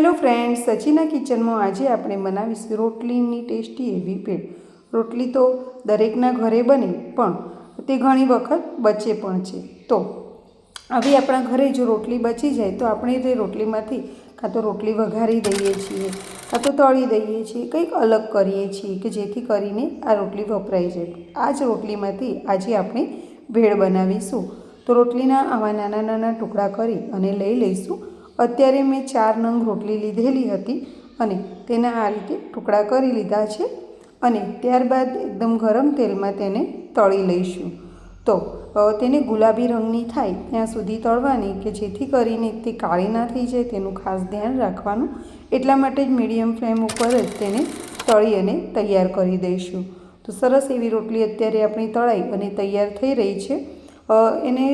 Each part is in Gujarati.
હેલો ફ્રેન્ડ્સ, સચિના કિચનમાં આજે આપણે બનાવીશું રોટલીની ટેસ્ટી એવી ભેળ રોટલી તો દરેકના ઘરે બને, પણ તે ઘણી વખત બચે પણ છે. તો હવે આપણા ઘરે જો રોટલી બચી જાય, તો આપણે તે રોટલીમાંથી કાં તો રોટલી વઘારી દઈએ છીએ, કાં તો તળી દઈએ છીએ, કંઈક અલગ કરીએ છીએ કે જેથી કરીને આ રોટલી વપરાઈ જાય. આ જ રોટલીમાંથી આજે આપણે ભેળ બનાવીશું. તો રોટલીના આવા નાના નાના ટુકડા કરી અને લઈ લઈશું. અત્યારે મેં ચાર નંગ રોટલી લીધેલી હતી અને તેના આ રીતે ટુકડા કરી લીધા છે અને ત્યારબાદ એકદમ ગરમ તેલમાં તેને તળી લઈશું. તો તેને ગુલાબી રંગની થાય ત્યાં સુધી તળવાની કે જેથી કરીને તે કાળી ના થઈ જાય તેનું ખાસ ધ્યાન રાખવાનું. એટલા માટે જ મીડિયમ ફ્લેમ ઉપર જ તેને તળી અને તૈયાર કરી દઈશું. તો સરસ એવી રોટલી અત્યારે આપણી તળાઈ અને તૈયાર થઈ રહી છે. એને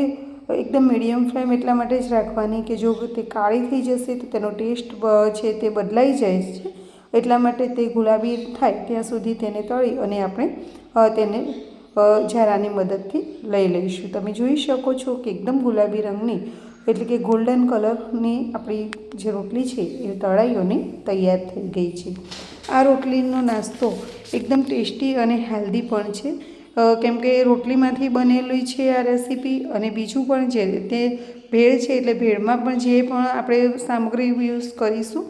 એકદમ મીડિયમ ફ્લેમ એટલા માટે જ રાખવાની કે જો તે કાળી થઈ જશે તો તેનો ટેસ્ટ છે તે બદલાઈ જાય છે. એટલા માટે તે ગુલાબી થાય ત્યાં સુધી તેને તળી અને આપણે તેને ઝારાની મદદથી લઈ લઈશું. તમે જોઈ શકો છો કે એકદમ ગુલાબી રંગની એટલે કે ગોલ્ડન કલરની આપણી જે રોટલી છે એ તળાઈઓની તૈયાર થઈ ગઈ છે. આ રોટલીનો નાસ્તો એકદમ ટેસ્ટી અને હેલ્ધી પણ છે. કેમ કે રોટલીમાંથી બનેલી છે આ રેસીપી અને બીજું પણ છે તે ભેળ છે એટલે ભેળમાં પણ જે પણ આપણે સામગ્રી યુઝ કરીશું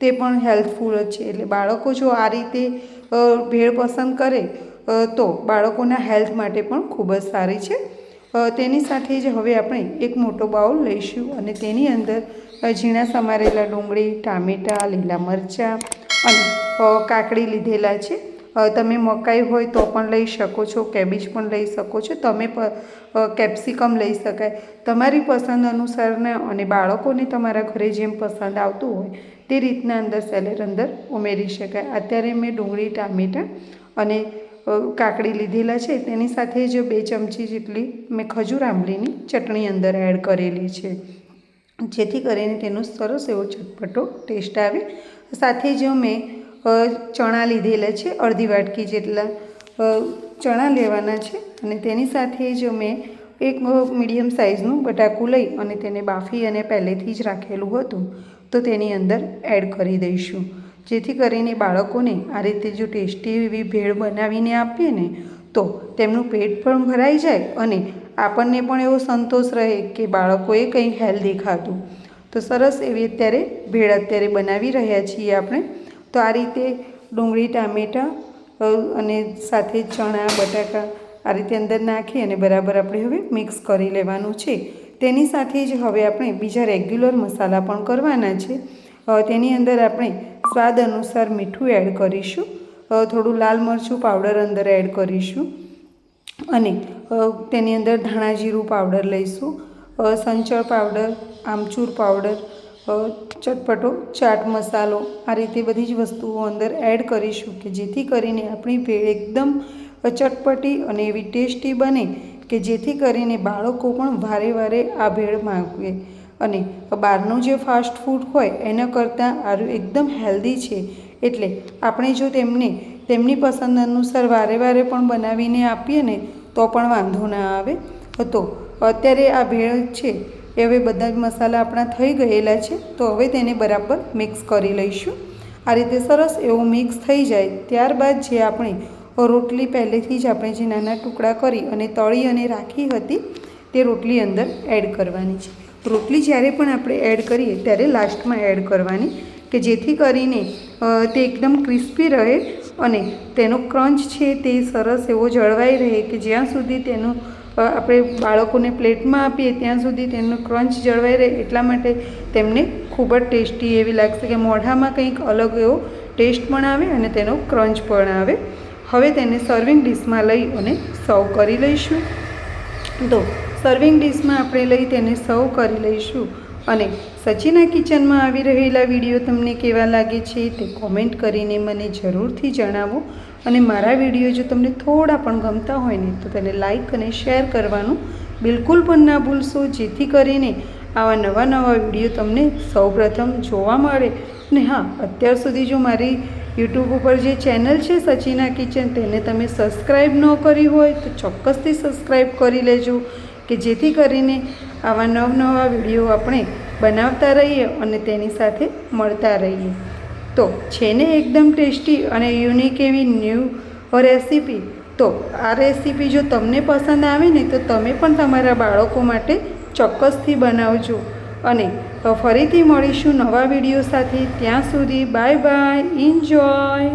તે પણ હેલ્થફુલ જ છે. એટલે બાળકો જો આ રીતે ભેળ પસંદ કરે તો બાળકોના હેલ્થ માટે પણ ખૂબ જ સારી છે. તેની સાથે જ હવે આપણે એક મોટો બાઉલ લઈશું અને તેની અંદર ઝીણા સમારેલા ડુંગળી, ટામેટાં, લીલા મરચાં અને કાકડી લીધેલા છે. તમે મકાઈ હોય તો પણ લઈ શકો છો, કેબેજ પણ લઈ શકો છો, તમે કેપ્સિકમ લઈ શકાય. તમારી પસંદ અનુસારના અને બાળકોને તમારા ઘરે જેમ પસંદ આવતું હોય તે રીતના અંદર સેલેડ અંદર ઉમેરી શકાય. અત્યારે મેં ડુંગળી, ટામેટાં અને કાકડી લીધેલા છે. તેની સાથે જ બે ચમચી જેટલી મેં ખજૂર આંબલીની ચટણી અંદર એડ કરેલી છે. જેથી કરીને તેનો સરસ એવો ચટપટો ટેસ્ટ આવે. સાથે જ મેં ચણા લીધેલા છે, અડધી વાટકી જેટલા. ચણા લેવાના છે અને તેની સાથે જ મેં એક મીડિયમ સાઇઝનું બટાકું લઈ અને તેને બાફી અને પહેલેથી જ રાખેલું હતું. તો તેની અંદર એડ કરી દઈશું. જેથી કરીને બાળકોને આ રીતે જો ટેસ્ટી એવી ભેળ બનાવીને આપીએ ને, તો તેમનું પેટ પણ ભરાઈ જાય અને આપણને પણ એવો સંતોષ રહે કે બાળકોએ કંઈ હેલ્ધી ખાધું. તો સરસ એવી અત્યારે ભેળ અત્યારે બનાવી રહ્યા છીએ આપણે. તો આ રીતે ડુંગળી, ટામેટાં અને સાથે ચણા, બટાકા આ રીતે અંદર નાખી અને બરાબર આપણે હવે મિક્સ કરી લેવાનું છે. તેની સાથે જ હવે આપણે બીજા રેગ્યુલર મસાલા પણ કરવાના છે. તેની અંદર આપણે સ્વાદ અનુસાર મીઠું એડ કરીશું. થોડું લાલ મરચું પાવડર અંદર એડ કરીશું. અને તેની અંદર ધાણા જીરું પાવડર લઈશું. સંચળ પાવડર, આમચૂર પાવડર ચટપટો, ચાટ મસાલો, આ રીતે બધી જ વસ્તુઓ અંદર એડ કરીશું કે જેથી કરીને આપણી ભેળ એકદમ ચટપટી અને એવી ટેસ્ટી બને કે જેથી કરીને બાળકો પણ વારે વારે આ ભેળ માગે અને બહારનું જે ફાસ્ટ ફૂડ હોય એના કરતાં આરું એકદમ હેલ્ધી છે. એટલે આપણે જો તેમને, તેમની પસંદ અનુસાર વારે વારે પણ બનાવીને આપીએ ને તો પણ વાંધો ના આવે. તો અત્યારે આ ભેળ છે એ હવે બધા જ મસાલા આપણા થઈ ગયેલા છે, તો હવે તેને બરાબર મિક્સ કરી લઈશું. આ રીતે સરસ એવું મિક્સ થઈ જાય, ત્યારબાદ જે આપણે રોટલી પહેલેથી જ આપણે જે નાના ટુકડા કરી અને તળી અને રાખી હતી, તે રોટલી અંદર એડ કરવાની છે. રોટલી જ્યારે પણ આપણે એડ કરીએ, ત્યારે લાસ્ટમાં એડ કરવાની, કે જેથી કરીને તે એકદમ ક્રિસ્પી રહે અને તેનો ક્રંચ છે તે સરસ એવો જળવાઈ રહે કે જ્યાં સુધી તેનું આપણે બાળકોને પ્લેટમાં આપીએ ત્યાં સુધી તેનું ક્રંચ જળવાઈ રહે એટલા માટે તેમને ખૂબ જ ટેસ્ટી એવી લાગશે કે મોઢામાં કંઈક અલગ એવો ટેસ્ટ પણ આવે અને તેનો ક્રંચ પણ આવે. હવે તેને સર્વિંગ ડીશમાં લઈ અને સર્વ કરી લઈશું. તો સર્વિંગ ડીશમાં આપણે લઈ તેને સર્વ કરી લઈશું. અને સચિના કિચનમાં આવી રહેલા વીડિયો તમને કેવા લાગે છે તે કોમેન્ટ કરીને મને જરૂરથી જણાવો અને મારા વીડિયો જો તમને થોડા પણ ગમતા હોય ને તો તેને લાઈક અને શેર કરવાનું બિલકુલ પણ ના ભૂલશો. જેથી કરીને આવા નવા નવા વીડિયો તમને સૌપ્રથમ જોવા મળે. અને હા, અત્યાર સુધી જો મારી યુટ્યુબ ઉપર જે ચેનલ છે સચિના કિચન તેને તમે સબસ્ક્રાઈબ ન કરી હોય તો ચોક્કસથી સબસ્ક્રાઈબ કરી લેજો કે જેથી કરીને આવા નવનવા વીડિયો આપણે બનાવતા રહીએ અને તેની સાથે મળતા રહીએ. તો છે ને એકદમ ટેસ્ટી અને યુનિક એવી ન્યૂ રેસીપી. તો આ રેસીપી જો તમને પસંદ આવે ને તો તમે પણ તમારા બાળકો માટે ચોક્કસથી બનાવજો. અને ફરીથી મળીશું નવા વીડિયો સાથે. ત્યાં સુધી બાય બાય એન્જોય